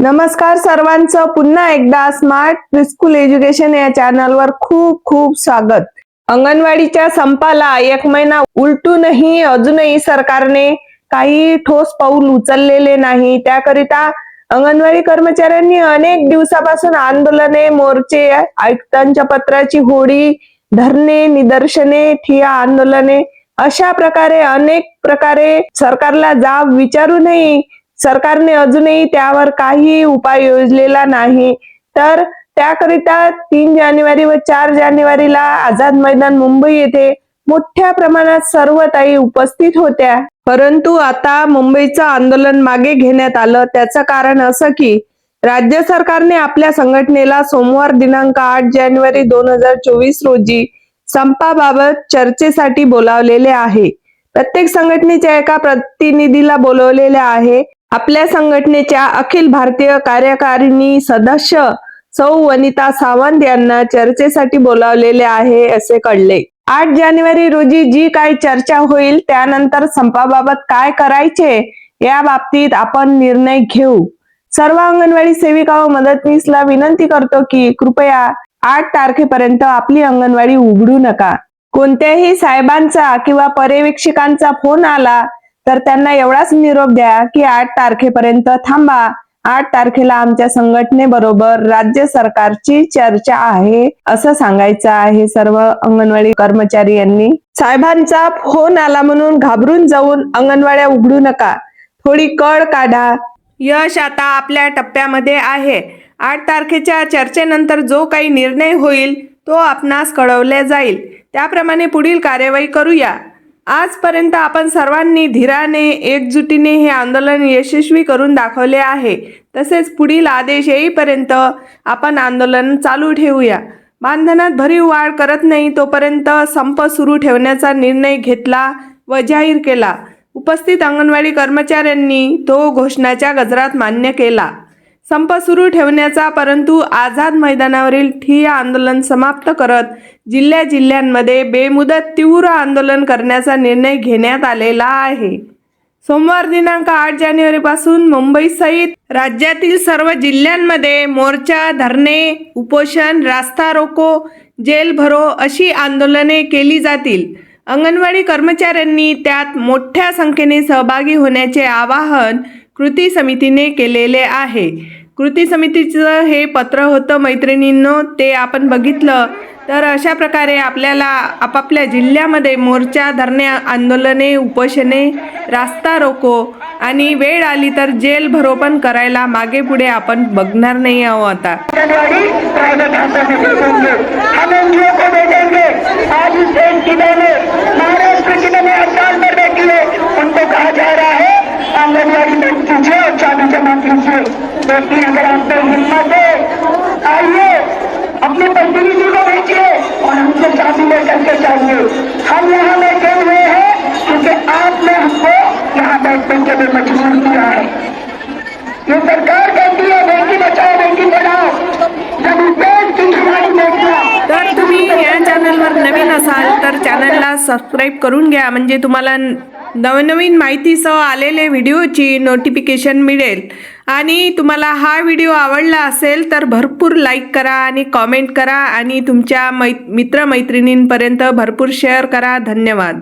नमस्कार सर्वांचं. पुन्हा एकदा स्मार्ट प्रिस्कूल एज्युकेशन या चॅनलवर खूप खूप स्वागत. अंगणवाडीच्या संपाला एक महिना उलटूनही अजूनही सरकारने काही ठोस पाऊल उचललेले नाही. त्याकरिता अंगणवाडी कर्मचाऱ्यांनी अनेक दिवसापासून आंदोलने मोर्चे आयुक्तांच्या पत्राची होडी धरणे निदर्शने ठिया आंदोलने अशा प्रकारे अनेक प्रकारे सरकारला जाब विचारूनही सरकारने अजूनही त्यावर काही उपाय योजलेला नाही. तर त्याकरिता तीन जानेवारी व चार जानेवारीला आझाद मैदान मुंबई येथे मोठ्या प्रमाणात सर्व ताई उपस्थित होत्या. परंतु आता मुंबईचं आंदोलन मागे घेण्यात आलं. त्याचं कारण असं की राज्य सरकारने आपल्या संघटनेला सोमवार दिनांक आठ जानेवारी दोन हजार चोवीस रोजी संपाबाबत चर्चेसाठी बोलावलेले आहे. प्रत्येक संघटनेच्या एका प्रतिनिधीला बोलवलेले आहे. आपल्या संघटनेच्या अखिल भारतीय कार्यकारिणी सदस्य सौ वनिता सावंत यांना चर्चेसाठी बोलावलेले आहे असे कळले. आठ जानेवारी रोजी जी काय चर्चा होईल त्यानंतर संपाबाबत काय करायचे या बाबतीत आपण निर्णय घेऊ. सर्व अंगणवाडी सेविका व मदतनीसला विनंती करतो की कृपया आठ तारखेपर्यंत आपली अंगणवाडी उघडू नका. कोणत्याही साहेबांचा किंवा पर्यवेक्षकांचा फोन आला तर त्यांना एवढाच निरोप द्या की आठ तारखेपर्यंत थांबा. आठ तारखेला आमच्या संघटनेबरोबर राज्य सरकारची चर्चा आहे असं सांगायचं आहे सर्व अंगणवाडी कर्मचारी यांनी. साहेबांचा फोन आला म्हणून घाबरून जाऊन अंगणवाड्या उघडू नका. थोडी कळ काढा. यश आता आपल्या टप्प्यामध्ये आहे. आठ तारखेच्या चर्चेनंतर जो काही निर्णय होईल तो आपणास कळवले जाईल. त्याप्रमाणे पुढील कार्यवाही करूया. आजपर्यंत आपण सर्वांनी धीराने एकजुटीने हे आंदोलन यशस्वी करून दाखवले आहे. तसेच पुढील आदेश येईपर्यंत आपण आंदोलन चालू ठेवूया. मानधनात भरीव वाढ करत नाही तोपर्यंत संप सुरू ठेवण्याचा निर्णय घेतला व जाहीर केला. उपस्थित अंगणवाडी कर्मचाऱ्यांनी तो घोषणाच्या गजरात मान्य केला. संप सुरू ठेवण्याचा परंतु आझाद मैदानावरील ठिय्या आंदोलन समाप्त करत जिल्ह्या जिल्ह्यांमध्ये बेमुदत तीव्र आंदोलन करण्याचा निर्णय घेण्यात आलेला आहे. सोमवार दिनांक आठ जानेवारीपासून मुंबईसहित राज्यातील सर्व जिल्ह्यांमध्ये मोर्चा धरणे उपोषण रास्ता रोको जेल भरो अशी आंदोलने केली जातील. अंगणवाडी कर्मचाऱ्यांनी त्यात मोठ्या संख्येने सहभागी होण्याचे आवाहन कृती समितीने केलेले आहे. कृती समितीचं हे पत्र होतं मैत्रिणींनो ते आपण बघितलं. तर अशा प्रकारे आपल्याला आपापल्या जिल्ह्यामध्ये मोर्चा धरणे आंदोलने उपोषणे रास्ता रोको आणि वेळ आली तर जेल भरो पण करायला मागे पुढे आपण बघणार नाही आहोत आता. Hacı Zengi सबस्क्राईब करून घ्या. म्हणजे तुम्हाला नवनवीन माहितीसह आलेले व्हिडिओची नोटिफिकेशन मिळेल. आणि तुम्हाला हा व्हिडिओ आवडला असेल तर भरपूर लाईक करा आणि कॉमेंट करा. आणि तुमच्या मै मित्रमैत्रिणींपर्यंत भरपूर शेअर करा. धन्यवाद.